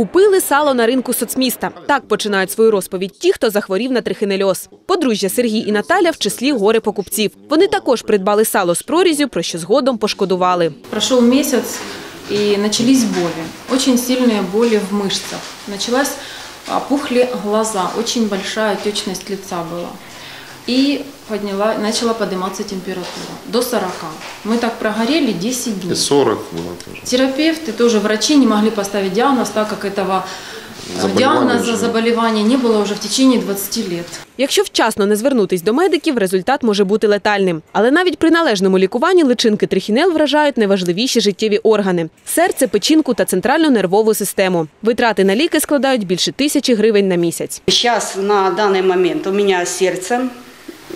Купили сало на ринку соцміста. Так починають свою розповідь ті, хто захворів на трихинельоз. Подружжя Сергій і Наталя в числі горе покупців. Вони також придбали сало з прорізю, про що згодом пошкодували. Прошел месяц, и начались боли. Очень сильные боли в мышцах. Началась, опухли глаза, очень большая отечность лица была. И подняла, начала подниматься температура до 40. Мы так прогорели 10 дней. 40 было тоже. Терапевты, тоже врачи не могли поставить диагноз, так как этого э, Заболевания диагноза уже. заболевания не было уже в течение 20 лет. Якщо вчасно не звернутись до медиків, результат може бути летальним. Але навіть при належному лікуванні личинки трихінел вражають найважливіші життєві органи – серце, печінку та центральну нервову систему. Витрати на ліки складають більше тисячі гривень на місяць. Сейчас на данный момент у меня сердце,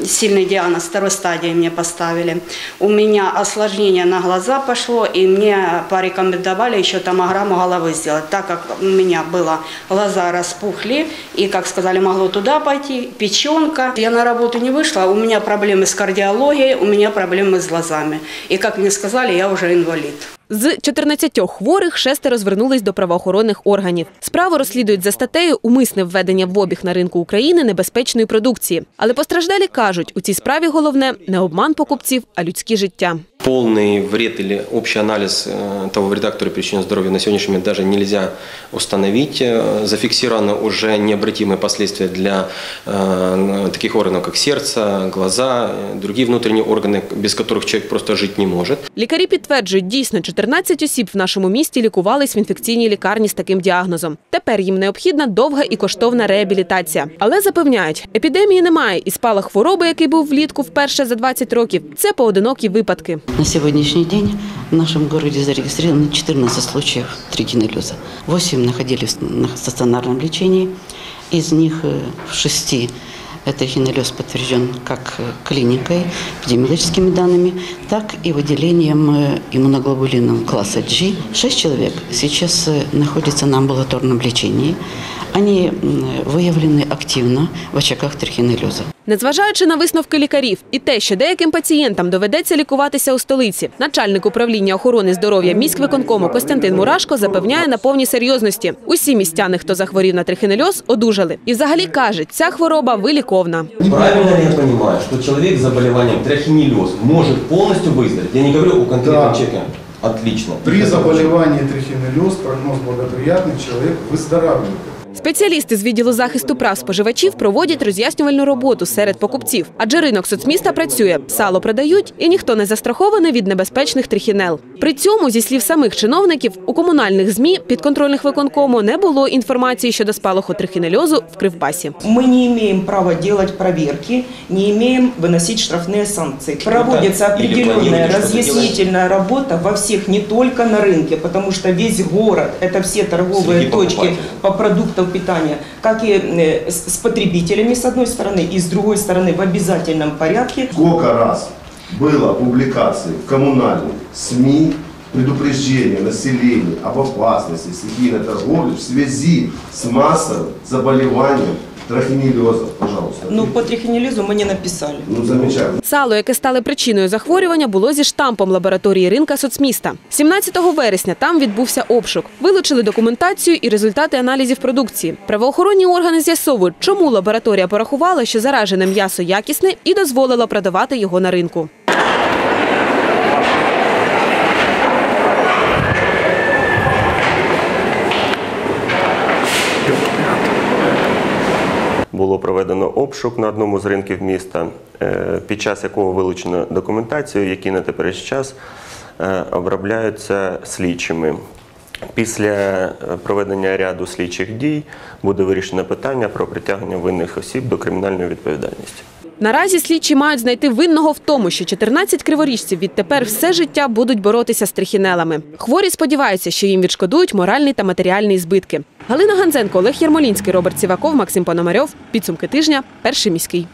сильный диагноз второй стадии мне поставили. У меня осложнение на глаза пошло, и мне порекомендовали еще томограмму головы сделать, так как у меня было глаза распухли, и, как сказали, могло туда пойти, печенка. Я на работу не вышла, у меня проблемы с кардиологией, у меня проблемы с глазами. И, как мне сказали, я уже инвалид. З 14 хворих шестеро звернулись до правоохоронних органів. Справу розслідують за статтею «Умисне введення в обіг на ринку України небезпечної продукції». Але постраждалі кажуть, у цій справі головне не обман покупців, а людські життя Полный вред или общий анализ э, того вреда, который причинен здоровью, на сегодняшний момент даже нельзя установить. Э, Зафиксированы уже необратимые последствия для э, таких органов, как сердце, глаза, э, другие внутренние органы, без которых человек просто жить не может. Лікарі підтверджують, дійсно 14 осіб в нашому місті лікувались в інфекційній лікарні з таким діагнозом. Тепер їм необхідна довга і коштовна реабілітація. Але запевняють, епідемії немає і спалах хвороби, який був влітку вперше за 20 років, це поодинокі випадки. На сегодняшний день в нашем городе зарегистрировано 14 случаев трихинеллеза. 8 находились на стационарном лечении, из них э, в 6 этот хинеллез подтвержден как э, клиникой, эпидемиологическими данными, так и выделением э, иммуноглобулином класса G. 6 человек сейчас находятся на амбулаторном лечении. Они выявлены активно в очагах трихинеллеза. Незважаючи на висновки лікарів і те, що деяким пацієнтам доведеться лікуватися у столиці, начальник управління охорони здоров'я міськвиконкому Костянтин Мурашко запевняє на повній серйозності. Усі містяни, хто захворів на трихинельоз, одужали. І взагалі каже, ця хвороба виліковна. Правильно ли я понимаю, что человек с заболеванием трахинеллез может полностью выздороветь? Я не говорю о конкретном Да. человеке. Отлично. При заболевании трихинеллез прогноз благоприятный, человек выздоравливает. Спеціалісти з відділу захисту прав споживачів проводять роз'яснювальну роботу серед покупців, адже ринок соцміста працює, сало продають, і ніхто не застрахований від небезпечних трихінел. При цьому, зі слів самих чиновників, у комунальних змі підконтрольних виконкому не було інформації щодо спалаху трихінельозу в Кривбасі. Мы не имеем права делать проверки, не имеем выносить штрафные санкции. Проводится или определенная планируете что-то разъяснительная работа во всех, не только на рынке, потому что весь город, это все торговые Среди точки покупателей. по продуктам питания, как и э, с потребителями с одной стороны, и с другой стороны в обязательном порядке. Сколько раз было публикаций в коммунальных СМИ предупреждения населения об опасности стихийной торговли в связи с массовым заболеванием трахинеллеза, пожалуйста. ну, по трихинеллезу мені написали. Ну, замечательно. Сало, яке стало причиною захворювання, було зі штампом лабораторії ринка соцміста. 17 вересня там відбувся обшук. Вилучили документацію і результати аналізів продукції. Правоохоронні органи з'ясовують, чому лабораторія порахувала, що заражене м'ясо якісне і дозволила продавати його на ринку. Було проведено обшук на одному з ринків міста, е, під час якого вилучено документацію, які на теперішній час е, обробляються слідчими. Після е, проведення ряду слідчих дій буде вирішено питання про притягнення винних осіб до кримінальної відповідальності. Наразі слідчі мають знайти винного в тому, що 14 криворіжців відтепер все життя будуть боротися з трихінелами. Хворі сподіваються, що їм відшкодують моральний та матеріальний збитки. Галина Ганзенко, Олег Ярмолінський, Роберт Сіваков, Максим Пономарьов. Підсумки тижня. Перший міський.